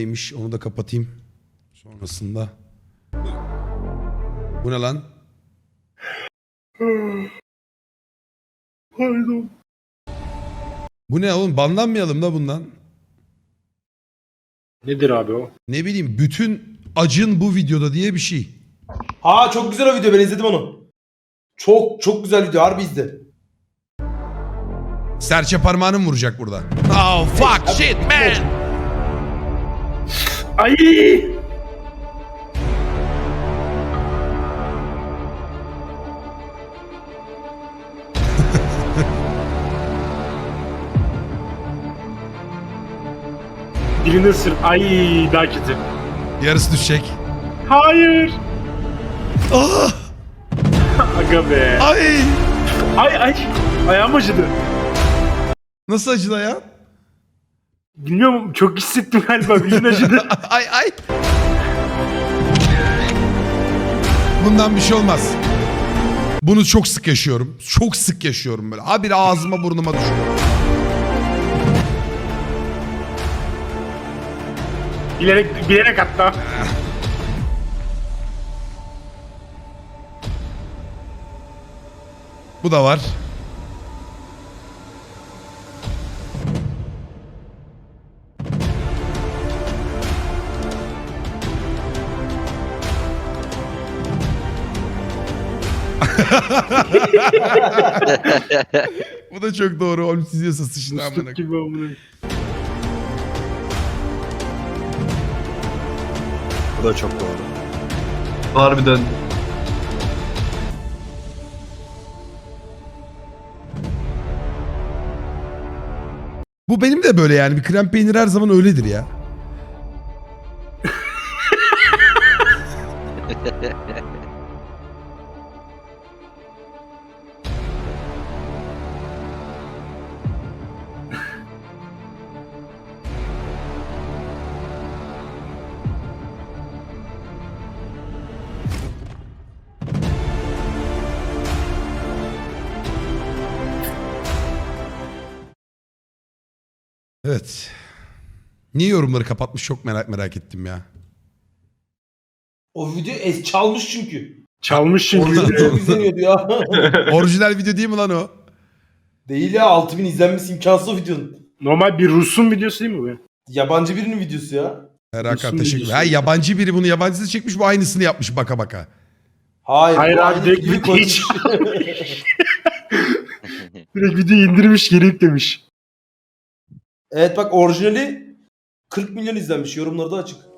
Neymiş onu da kapatayım. Sonrasında. Bu ne lan? Pardon. Bu ne oğlum banlanmayalım da bundan. Nedir abi o? Ne bileyim bütün acın bu videoda diye bir şey. Ha çok güzel o video ben izledim onu. Çok çok güzel video harbi izle. Serçe parmağını mı vuracak burada? Oh fuck shit man. Ay! Birini ısır. Ay daha kötü. Yarısı düşecek. Hayır. Ah, Aga be. ay. Ay ay. Ayağım acıdı. Nasıl acıdı ya? Bilmiyorum çok hissettim galiba. Bilin acıdı. ay ay. Bundan bir şey olmaz. Bunu çok sık yaşıyorum. Çok sık yaşıyorum böyle. Habire ağzıma burnuma düşüyor. bilerek, bilerek hatta. Bu da var. Bu da çok doğru. Oğlum siz yasa sıçın amına. Musluk gibi amına. Bu da çok doğru. Harbiden. Bu benim de böyle yani. Bir krem peynir her zaman öyledir ya. Evet. Niye yorumları kapatmış çok merak merak ettim ya. O video es çalmış çünkü. Çalmış O çünkü. video çok izleniyordu ya. Orijinal video değil mi lan o? Değil ya 6000 izlenmesi imkansız o videonun. Normal bir Rus'un videosu değil mi bu? ya? Yabancı birinin videosu ya. Her Hakan Nasıl teşekkür videosu? Ha yabancı biri bunu yabancısı çekmiş bu aynısını yapmış baka baka. Hayır. Hayır bu abi, aynı direkt video koymuş. Direkt videoyu indirmiş geri yüklemiş. Evet bak orijinali 40 milyon izlenmiş. Yorumları da açık.